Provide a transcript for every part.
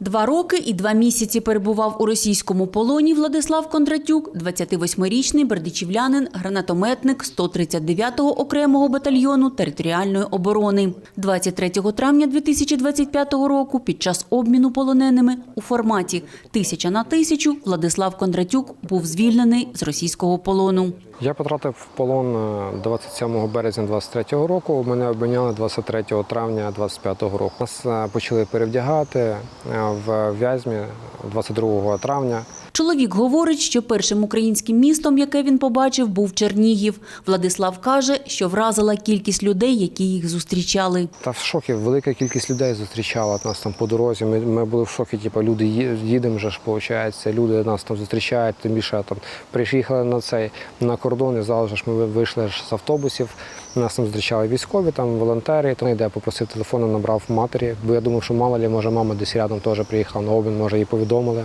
Два роки і два місяці перебував у російському полоні Владислав Кондратюк, 28-річний бердичівлянин, гранатометник 139-го окремого батальйону територіальної оборони. 23 травня 2025 року під час обміну полоненими у форматі «тисяча на тисячу» Владислав Кондратюк був звільнений з російського полону. Я потрапив в полон е, 27 березня 23 року. Мене обміняли 23 травня 25 року. Нас е, почали перевдягати е, в Вязьмі 22 травня. Чоловік говорить, що першим українським містом, яке він побачив, був Чернігів. Владислав каже, що вразила кількість людей, які їх зустрічали. Та в шокі велика кількість людей зустрічала нас там по дорозі. Ми, ми були в шокі. Типу, люди їдемо вже ж, виходить, люди нас там зустрічають. Тим більше там приїхали на цей на кордон, і зараз ж ми вийшли з автобусів. Нас там зустрічали військові, там волонтери. То я попросив телефону, набрав матері, бо я думав, що мало лі, може, мама десь рядом теж приїхала на обмін, може, їй повідомили.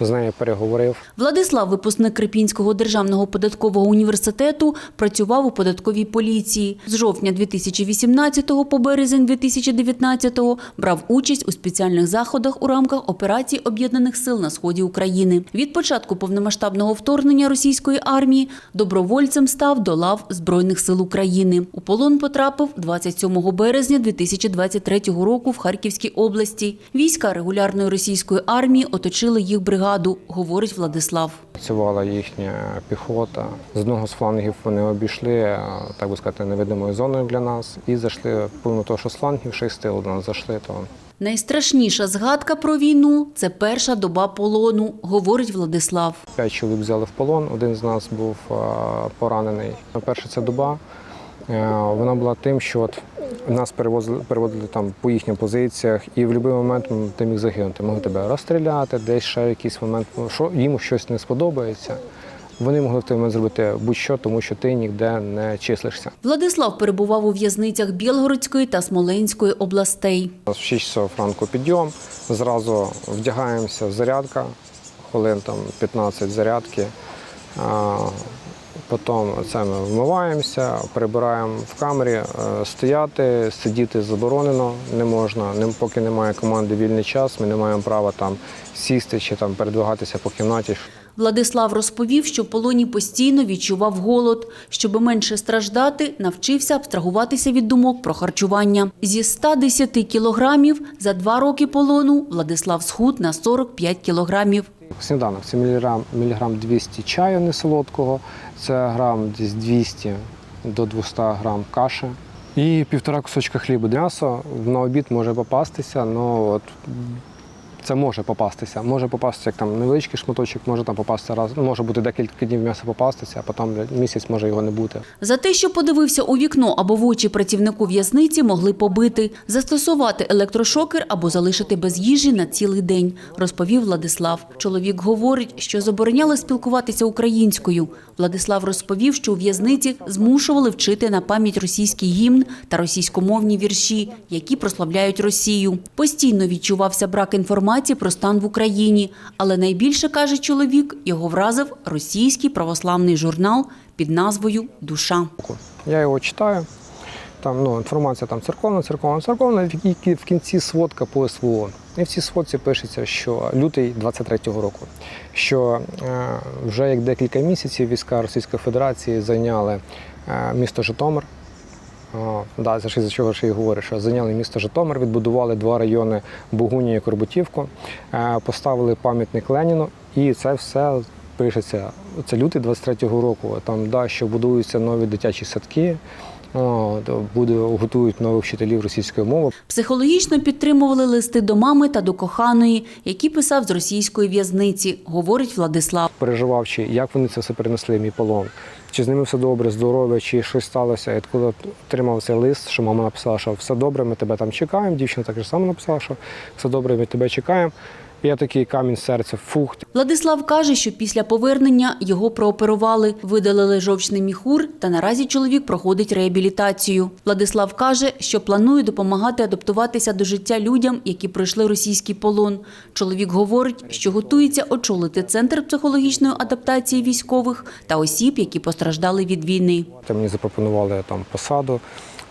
З нею переговорив. Владислав, випускник Крипінського державного податкового університету, працював у податковій поліції. З жовтня 2018 по березень 2019 брав участь у спеціальних заходах у рамках операції Об'єднаних сил на сході України. Від початку повномасштабного вторгнення російської армії добровольцем став до лав Збройних сил України. У полон потрапив 27 березня 2023 року в Харківській області. Війська регулярної російської армії оточили їх бригаду, говорить Владислав. Працювала їхня піхота. З одного з флангів вони обійшли, е, так би сказати, невидимою зоною для нас і зайшли, помимо того, що з флангів ще й до нас зайшли, то Найстрашніша згадка про війну це перша доба полону, говорить Владислав. П'ять чоловік взяли в полон, один з нас був е, поранений. Перша ця доба вона була тим, що от нас перевозили, переводили там по їхнім позиціях, і в будь-який момент ти міг загинути. Могли тебе розстріляти, десь ще якийсь момент, ну, що їм щось не сподобається. Вони могли в той момент зробити будь-що, тому що ти ніде не числишся. Владислав перебував у в'язницях Білгородської та Смоленської областей. В 6 часов ранку підйом, зразу вдягаємося, зарядка, хвилин там 15 зарядки. Потім це ми вмиваємося, прибираємо в камері, Е, стояти, сидіти заборонено не можна. Поки немає команди вільний час, ми не маємо права там сісти чи там передвигатися по кімнаті. Владислав розповів, що в полоні постійно відчував голод. Щоби менше страждати, навчився абстрагуватися від думок про харчування. Зі 110 кілограмів за два роки полону Владислав схуд на 45 кілограмів. Сніданок це міліграм, міліграм 200 чаю несолодкого, це грам десь 200 до 200 грам каші. І півтора кусочка хліба. М'ясо на обід може попастися, але от це може попастися. Може попастися як там невеличкий шматочок, може там попасти раз. Може бути декілька днів м'яса попастися, а потім місяць може його не бути. За те, що подивився у вікно або в очі працівнику в'язниці, могли побити, застосувати електрошокер або залишити без їжі на цілий день, розповів Владислав. Чоловік говорить, що забороняли спілкуватися українською. Владислав розповів, що у в'язниці змушували вчити на пам'ять російський гімн та російськомовні вірші, які прославляють Росію. Постійно відчувався брак інформації про стан в Україні, але найбільше каже чоловік, його вразив російський православний журнал під назвою Душа. Я його читаю. Там ну, інформація там церковна, церковна, церковна, якій в кінці сводка по СВО. І в цій сводці пишеться, що лютий 23-го року, що е, вже як декілька місяців війська Російської Федерації зайняли е, місто Житомир. Да, це ж із-за чого ж і говорю, що зайняли місто Житомир, відбудували два райони Богунію і Корбутівку, е, поставили пам'ятник Леніну, і це все пишеться. Це лютий 23-го року. Там да, що будуються нові дитячі садки, буде готують нових вчителів російської мови. Психологічно підтримували листи до мами та до коханої, які писав з російської в'язниці, говорить Владислав. переживав, чи як вони це все перенесли, мій полон, чи з ними все добре, здоров'я, чи щось сталося. І коли отримав цей лист, що мама написала, що все добре, ми тебе там чекаємо. Дівчина так само написала, що все добре, ми тебе чекаємо. Я такий камінь серця, фух, Владислав каже, що після повернення його прооперували, видалили жовчний міхур, та наразі чоловік проходить реабілітацію. Владислав каже, що планує допомагати адаптуватися до життя людям, які пройшли російський полон. Чоловік говорить, що готується очолити центр психологічної адаптації військових та осіб, які постраждали від війни. Мені запропонували там посаду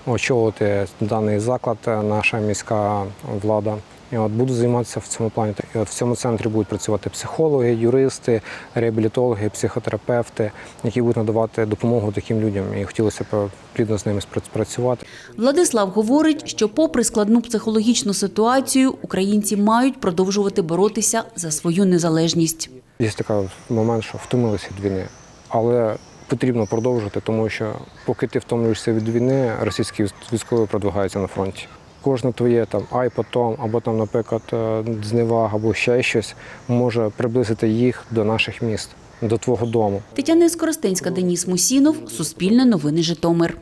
очолити даний заклад, наша міська влада. І от буду займатися в цьому плані. І от в цьому центрі будуть працювати психологи, юристи, реабілітологи, психотерапевти, які будуть надавати допомогу таким людям. І хотілося б плідно з ними спрацювати. Владислав говорить, що попри складну психологічну ситуацію, українці мають продовжувати боротися за свою незалежність. Є такий момент, що втомилися від війни, але потрібно продовжити, тому що поки ти втомлюєшся від війни, російські військові продвигаються на фронті. Кожне твоє там ай потом, або там, наприклад, е, зневага, або ще щось може приблизити їх до наших міст, до твого дому. Тетяна Скоростенська, Деніс Мусінов, Суспільне новини Житомир.